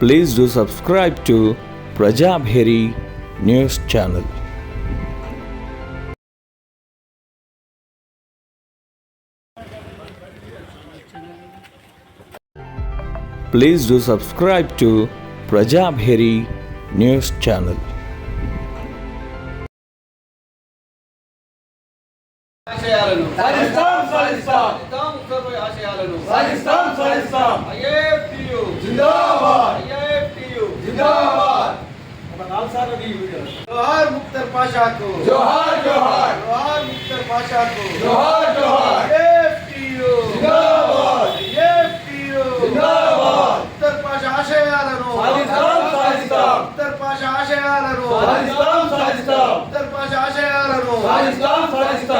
please do subscribe to Prajabheri News Channel. please do subscribe to Prajabheri News Channel. Pakistan, Pakistan. Pakistan, Pakistan. Pakistan, Pakistan. Jindabad. जिंदाबाद। लाल साहब अभी जोहार मुख्तर पाशा को। जोहार जोहार। जोहार मुख्तर पाशा को। जोहार जोहार। एफटीओ जिंदाबाद। एफटीओ जिंदाबाद। मुख्तर पाशा आशयालनो पाकिस्तान पाकिस्तान मुख्तर पाशा आशयालनो पाकिस्तान पाकिस्तान मुख्तर पाशा आशयालनो पाकिस्तान पाकिस्तान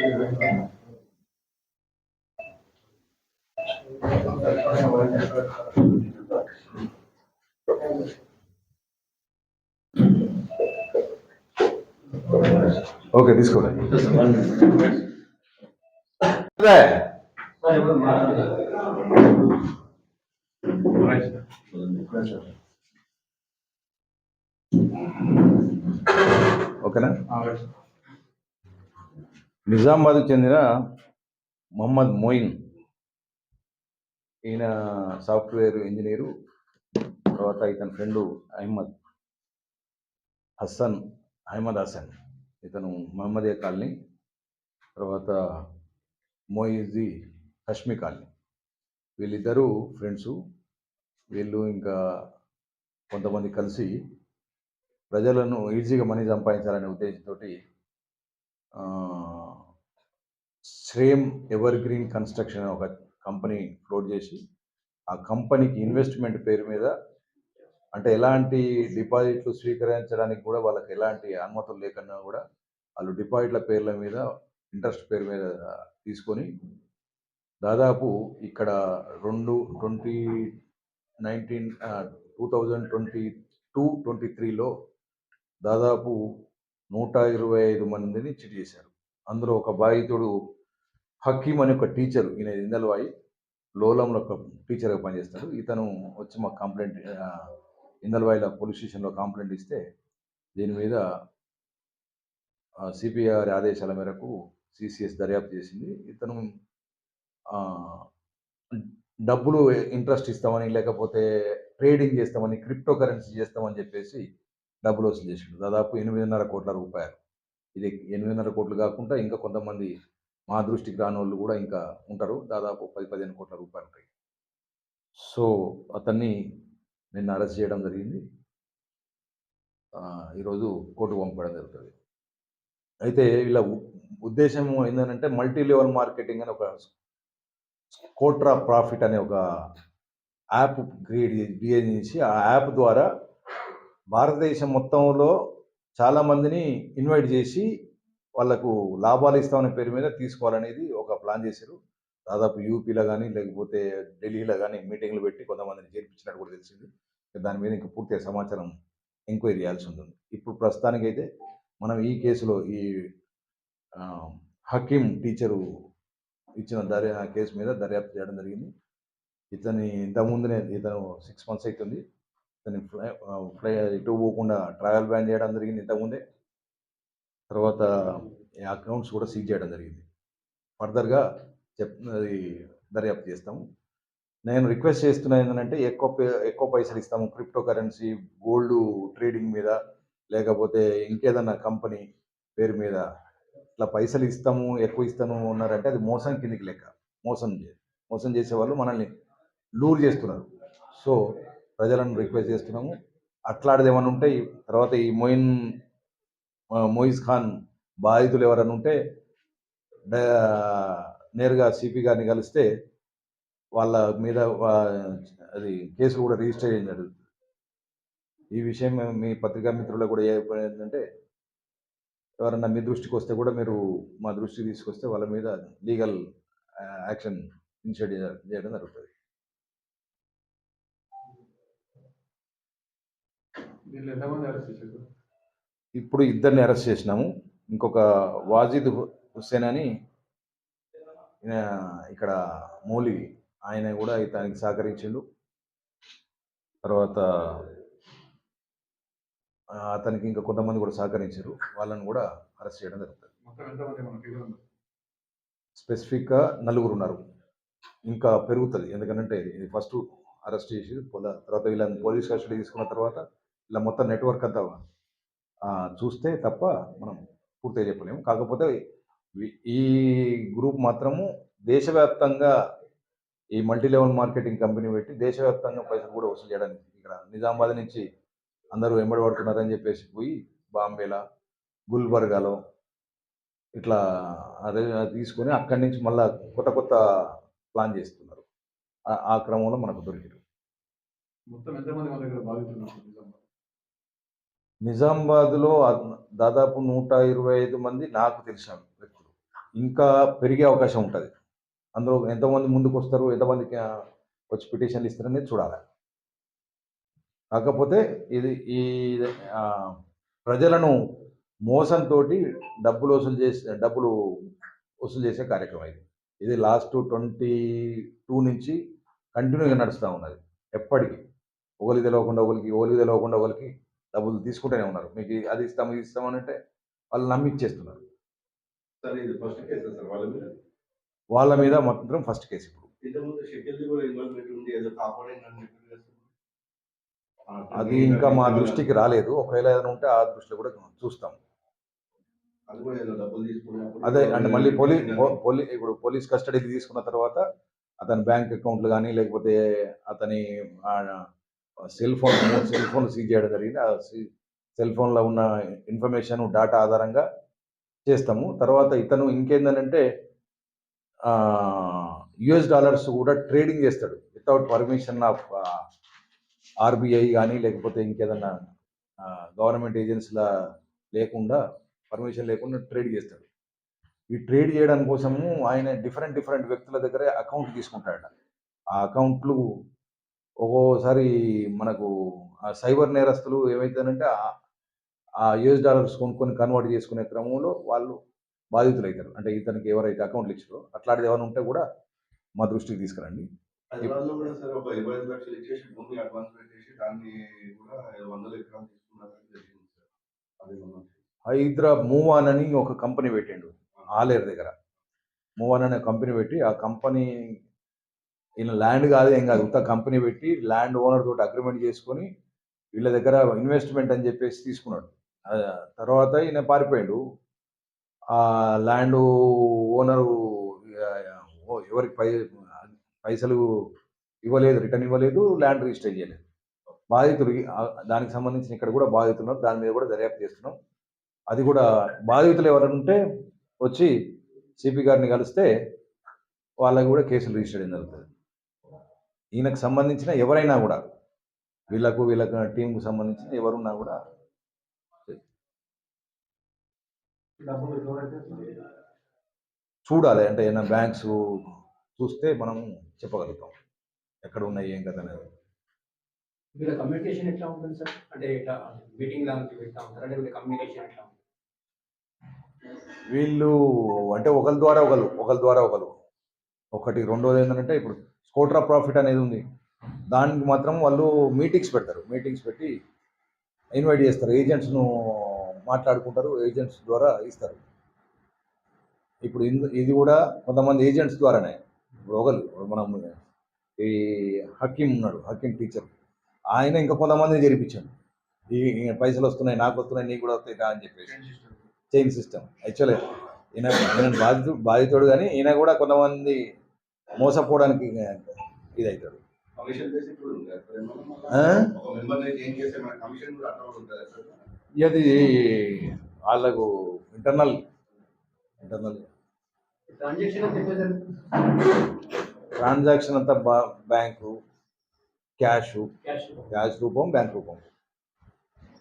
ఓకే ఓకే తీసుకోండి ఓకేనా నిజామాబాద్కు చెందిన మొహమ్మద్ మోయిన్. ఈయన సాఫ్ట్వేర్ ఇంజనీరు తర్వాత ఇతని ఫ్రెండు అహ్మద్ హసన్ అహ్మద్ హసన్ ఇతను మహమ్మదియా కాలనీ తర్వాత మోయిజీ కశ్మీ కాలనీ. వీళ్ళిద్దరూ ఫ్రెండ్స్. వీళ్ళు ఇంకా కొంతమంది కలిసి ప్రజలను ఈజీగా మనీ సంపాదించాలనే ఉద్దేశంతో శ్రేమ్ ఎవర్ గ్రీన్ కన్స్ట్రక్షన్ ఒక కంపెనీ ఫ్లోట్ చేసి ఆ కంపెనీకి ఇన్వెస్ట్మెంట్ పేరు మీద అంటే ఎలాంటి డిపాజిట్లు స్వీకరించడానికి కూడా వాళ్ళకి ఎలాంటి అనుమతులు లేకుండా కూడా వాళ్ళు డిపాజిట్ల పేర్ల మీద ఇంట్రెస్ట్ పేరు మీద తీసుకొని దాదాపు ఇక్కడ రెండు twenty nineteen two thousand twenty two twenty త్రీలో దాదాపు నూట ఇరవై ఐదు మందిని చిట్ చేశారు. అందులో ఒక బాధితుడు హకీం అనే ఒక టీచర్ ఈయన ఇందల్వాయి లోలంలో ఒక టీచర్గా పనిచేస్తాడు. ఇతను వచ్చి మాకు కంప్లైంట్ ఇందల్వాయిల పోలీస్ స్టేషన్లో కంప్లైంట్ ఇస్తే దీని మీద సిపిఆర్ ఆదేశాల మేరకు సిసిఎస్ దర్యాప్తు చేసింది. ఇతను డబ్బులు ఇంట్రెస్ట్ ఇస్తామని లేకపోతే ట్రేడింగ్ చేస్తామని క్రిప్టో కరెన్సీ చేస్తామని చెప్పేసి డబ్బులు వసూలు చేసిండు. దాదాపు ఎనిమిదిన్నర కోట్ల రూపాయలు. ఇది ఎనిమిదిన్నర కోట్లు కాకుండా ఇంకా కొంతమంది మా దృష్టికి రాని వాళ్ళు కూడా ఇంకా ఉంటారు. దాదాపు పది పదిహేను కోట్ల రూపాయలు ఉంటాయి. సో అతన్ని నిన్న అరెస్ట్ చేయడం జరిగింది. ఈరోజు కోర్టు పంపడం జరుగుతుంది. అయితే ఇలా ఉ- ఉద్దేశం ఏంటంటే మల్టీ లెవెల్ మార్కెటింగ్ అని ఒక కోట్రా ప్రాఫిట్ అనే ఒక యాప్ క్రియేట్ క్రియేట్ చేసి ఆ యాప్ ద్వారా భారతదేశం మొత్తంలో చాలామందిని ఇన్వైట్ చేసి వాళ్ళకు లాభాలు ఇస్తామనే పేరు మీద తీసుకోవాలనేది ఒక ప్లాన్ చేశారు. దాదాపు యూపీలో కానీ లేకపోతే ఢిల్లీలో కానీ మీటింగ్లు పెట్టి కొంతమందిని చేర్పించినట్టు కూడా తెలిసింది. దాని మీద ఇంకా పూర్తిగా సమాచారం ఎంక్వైరీ చేయాల్సి ఉంటుంది. ఇప్పుడు ప్రస్తుతానికైతే మనం ఈ కేసులో ఈ హకీం టీచరు ఇచ్చిన దర్యా కేసు మీద దర్యాప్తు చేయడం జరిగింది. ఇతని ఇంతకుముందునే ఇతను సిక్స్ మంత్స్ అవుతుంది. దాన్ని ఫ్లై ఫ్లై ఇటు పోకుండా ట్రావెల్ బ్యాన్ చేయడం జరిగింది ఇంతకుముందే. తర్వాత ఈ అకౌంట్స్ కూడా సీజ్ చేయడం జరిగింది. ఫర్దర్గా చెప్ అది దర్యాప్తు చేస్తాము నేను రిక్వెస్ట్ చేస్తున్నా ఏంటంటే ఎక్కువ ఎక్కువ పైసలు ఇస్తాము క్రిప్టో కరెన్సీ గోల్డ్ ట్రేడింగ్ మీద లేకపోతే ఇంకేదన్నా కంపెనీ పేరు మీద. ఇట్లా పైసలు ఇస్తాము ఎక్కువ ఇస్తాము ఉన్నారంటే అది మోసం కిందికి లెక్క. మోసం చే మోసం చేసే వాళ్ళు మనల్ని లూర్ చేస్తున్నారు. సో ప్రజలను రిక్వెస్ట్ చేస్తున్నాము. అట్లాంటిది ఏమైనా ఉంటే తర్వాత ఈ మొయిన్ మొయిజ్ ఖాన్ బాధితులు ఎవరైనా ఉంటే నేరుగా సిపి గారిని కలిస్తే వాళ్ళ మీద అది కేసులు కూడా రిజిస్టర్ చేయడం జరుగుతుంది. ఈ విషయం మీ పత్రికా మిత్రులకు కూడా ఏంటంటే ఎవరన్నా మీ దృష్టికి వస్తే కూడా మీరు మా దృష్టికి తీసుకొస్తే వాళ్ళ మీద లీగల్ యాక్షన్ ఇనిషియేట్ చేయడం జరుగుతుంది. దీంట్లో ఎంతమంది అరెస్ట్ చేశారు? ఇప్పుడు ఇద్దరిని అరెస్ట్ చేసినాము. ఇంకొక వాజిద్ హుస్సేన్ అని ఇక్కడ మౌలివి ఆయన కూడా ఇతనికి సహకరించిండు. తర్వాత అతనికి ఇంకా కొంతమంది కూడా సహకరించారు. వాళ్ళని కూడా అరెస్ట్ చేయడం జరుగుతుంది. స్పెసిఫిక్గా నలుగురు ఉన్నారు. ఇంకా పెరుగుతుంది. ఎందుకంటే ఇది ఫస్ట్ అరెస్ట్ చేసి తర్వాత వీళ్ళని పోలీస్ కస్టడీ తీసుకున్న తర్వాత ఇలా మొత్తం నెట్వర్క్ అంతా చూస్తే తప్ప మనం పూర్తిగా చెప్పలేము. కాకపోతే ఈ గ్రూప్ మాత్రము దేశవ్యాప్తంగా ఈ మల్టీ లెవెల్ మార్కెటింగ్ కంపెనీ పెట్టి దేశవ్యాప్తంగా పైసలు కూడా వసూలు చేయడానికి ఇక్కడ నిజామాబాద్ నుంచి అందరూ వెంబడి పడుతున్నారని చెప్పేసి పోయి బాంబేలా గుల్బర్గాలో ఇట్లా అదే తీసుకొని అక్కడి నుంచి మళ్ళా కొత్త కొత్త ప్లాన్ చేస్తున్నారు. ఆ- క్రమంలో మనకు దొరికారు. మొత్తం ఎంతమంది మన దగ్గర బాధితున్నారు నిజామాబాద్లో దాదాపు నూట ఇరవై ఐదు మంది నాకు తెలిసిన వ్యక్తులు. ఇంకా పెరిగే అవకాశం ఉంటుంది. అందులో ఎంతమంది ముందుకు వస్తారు ఎంతమంది వచ్చి పిటిషన్లు ఇస్తారనేది చూడాలి. కాకపోతే ఇది ఈ ప్రజలను మోసంతో డబ్బులు వసూలు చేసే డబ్బులు వసూలు చేసే కార్యక్రమం ఇది. ఇది లాస్ట్ ట్వంటీ టూ నుంచి కంటిన్యూగా నడుస్తూ ఉన్నది. ఎప్పటికీ. ఒకరికి తెలవకుండా ఒకరికి ఒకరికి తెలవకుండా ఒకరికి డబ్బులు తీసుకుంటూనే ఉన్నారు. మీకు అది ఇస్తాం ఇది ఇస్తాం అని అంటే వాళ్ళు నమ్మిచ్చేస్తున్నారు సార్ ఇది ఫస్ట్ కేసు సార్ వాళ్ళ మీద? వాళ్ళ మీద మాత్రం ఫస్ట్ కేసు ఇప్పుడు. అది ఇంకా మా దృష్టికి రాలేదు. ఒకవేళ ఏదైనా ఉంటే ఆ దృష్టిలో కూడా చూస్తాం. అది కూడా ఏదో డబ్బులు తీసుకున్నప్పుడు అదే అంటే మళ్ళీ పోలీస్ పోలీ ఇప్పుడు పోలీస్ కస్టడీకి తీసుకున్న తర్వాత అతని బ్యాంక్ అకౌంట్లు కానీ లేకపోతే అతని cell phone cell phone seize చేయడం జరిగింది. ఆ సెల్ ఫోన్లో ఉన్న ఇన్ఫర్మేషన్ డాటా ఆధారంగా చేస్తాము. తర్వాత ఇతను ఇంకేందనంటే యుఎస్ డాలర్స్ కూడా ట్రేడింగ్ చేస్తాడు. వితౌట్ పర్మిషన్ ఆఫ్ ఆర్బీఐ కానీ లేకపోతే ఇంకేదన్నా గవర్నమెంట్ ఏజెన్సీల లేకుండా పర్మిషన్ లేకుండా ట్రేడ్ చేస్తాడు. ఈ ట్రేడ్ చేయడం కోసము ఆయన డిఫరెంట్ డిఫరెంట్ వ్యక్తుల దగ్గర అకౌంట్ తీసుకుంటాడు ఆ అకౌంట్లు ఒక్కోసారి మనకు ఆ సైబర్ నేరస్తులు ఏమైతారంటే ఆ- యూఎస్ డాలర్స్ కొనుక్కొని కన్వర్ట్ చేసుకునే క్రమంలో వాళ్ళు బాధితులు అవుతారు అంటే ఇతనికి ఎవరైతే అకౌంట్లు ఇచ్చారో అట్లాంటిది ఏమైనా ఉంటే కూడా మా దృష్టికి తీసుకురండి. హైదరా మూవాన్ అని ఒక కంపెనీ పెట్టిండు ఆలేరు దగ్గర. మూవాన్ అనే కంపెనీ పెట్టి ఆ కంపెనీ ఈయన ల్యాండ్ కాదు ఏం కాదు. ఉత్త కంపెనీ పెట్టి ల్యాండ్ ఓనర్ తోటి అగ్రిమెంట్ చేసుకొని వీళ్ళ దగ్గర ఇన్వెస్ట్మెంట్ అని చెప్పేసి తీసుకున్నాడు. తర్వాత ఈయన పారిపోయాడు. ఆ ల్యాండ్ ఓనరు ఎవరికి పై పైసలు ఇవ్వలేదు రిటర్న్ ఇవ్వలేదు ల్యాండ్ రిజిస్టర్ చేయలేదు. బాధితులు దానికి సంబంధించిన ఇక్కడ కూడా బాధితున్నారు. దాని మీద కూడా దర్యాప్తు చేస్తున్నాం. అది కూడా బాధితులు ఎవరైనా ఉంటే వచ్చి సిపి గారిని కలిస్తే వాళ్ళకి కూడా కేసులు రిజిస్టర్ అయిన జరుగుతుంది. ఈయనకు సంబంధించిన ఎవరైనా కూడా వీళ్ళకు వీళ్ళకు టీంకు సంబంధించిన ఎవరున్నా కూడా చూడాలి. అంటే ఏమైనా బ్యాంక్స్ చూస్తే మనం చెప్పగలుగుతాం. ఎక్కడ ఉన్నాయి ఏం కదా అనేది. వీళ్ళ కమ్యూనికేషన్ ఎట్లా ఉంటుంది సార్? అంటే ఇట్లా మీటింగ్ లాంటి పెడతా ఉంటారు? అంటే వీళ్ళ కమ్యూనికేషన్ ఎట్లా ఉంటుంది? వీళ్ళు అంటే ఒకరి ద్వారా ఒకరు ఒకరి ద్వారా ఒకరు ఒకటి రెండోది ఏంటంటే ఇప్పుడు స్కోట్రా ప్రాఫిట్ అనేది ఉంది. దానికి మాత్రం వాళ్ళు మీటింగ్స్ పెడతారు. మీటింగ్స్ పెట్టి ఇన్వైట్ చేస్తారు. ఏజెంట్స్ను మాట్లాడుకుంటారు. ఏజెంట్స్ ద్వారా ఇస్తారు. ఇప్పుడు ఇందు- ఇది కూడా కొంతమంది ఏజెంట్స్ ద్వారానే. ఇప్పుడు ఒకరు మనం ఈ హకీం ఉన్నాడు హకీం టీచర్. ఆయన ఇంకా కొంతమందిని జరిపించాడు. ఈ పైసలు వస్తున్నాయి నాకు వస్తున్నాయి నీకు కూడా వస్తాయి అని చెప్పేసి. చైన్ సిస్టమ్ యాక్చువల్లీ ఈయన ఈయన బాధితు బాధితుడు కానీ ఈయన కూడా కొంతమంది మోసపోవడానికి ఇది అవుతాడు కమిషన్ బేసిక్ కూడా ఉంది. సార్ ఏమన్నా ఆ? ఒక మెంబర్ చేంజ్ చేస్తే మన కమిషన్ కూడా అట్లా ఉంటుంది సార్? ఇది వాళ్ళకు ఇంటర్నల్ ఇంటర్నల్ ట్రాన్సాక్షన్ అంతా బా బ్యాంకు క్యాష్ క్యాష్ రూపం. బ్యాంక్ రూపం.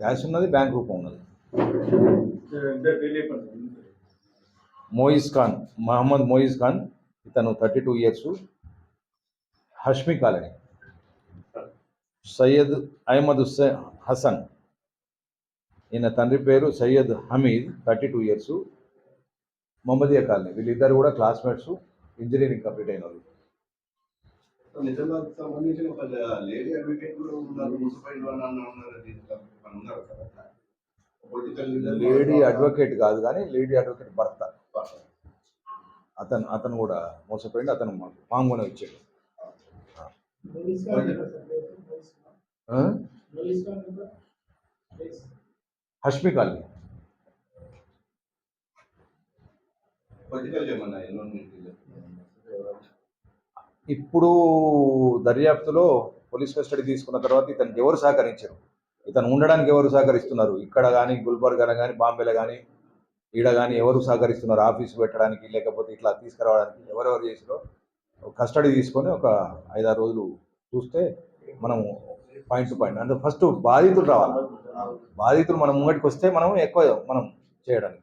క్యాష్ ఉన్నది బ్యాంక్ రూపం ఉన్నది. మోయిజ్ ఖాన్ మహమ్మద్ మోయిజ్ ఖాన్ ఇతను thirty two years Hashmi colony. Syed Ahmed Hussain Hasan. ఈయన తండ్రి పేరు Syed Hameed thirty two years Mohammadiya colony. వీళ్ళిద్దరు కూడా క్లాస్మేట్స్ ఇంజనీరింగ్ కంప్లీట్ అయిన వాళ్ళు లేడీ అడ్వకేట్ కాదు? కానీ లేడీ అడ్వకేట్ భర్త. అతను అతను కూడా మోసపోయింది అతను మాకు పాంగొన ఇచ్చాడు ఆ? హష్మి కాలనీ. ఇప్పుడు దర్యాప్తులో పోలీస్ కస్టడీ తీసుకున్న తర్వాత ఇతనికి ఎవరు సహకరించారు. ఇతను ఉండడానికి ఎవరు సహకరిస్తున్నారు? ఇక్కడ కానీ గుల్బర్గాలో కానీ బాంబేలో కానీ ఈడ కానీ ఎవరు సహకరిస్తున్నారు ఆఫీస్ పెట్టడానికి లేకపోతే ఇట్లా తీసుకురావడానికి ఎవరెవరు చేసిరో కస్టడీ తీసుకొని ఒక ఐదారు రోజులు చూస్తే మనం పాయింట్ టు పాయింట్. అంటే ఫస్ట్ బాధితులు రావాలి. బాధితులు మనం ముంగటికి వస్తే మనం ఎక్కువ మనం చేయడానికి.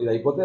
ఇది అయిపోతే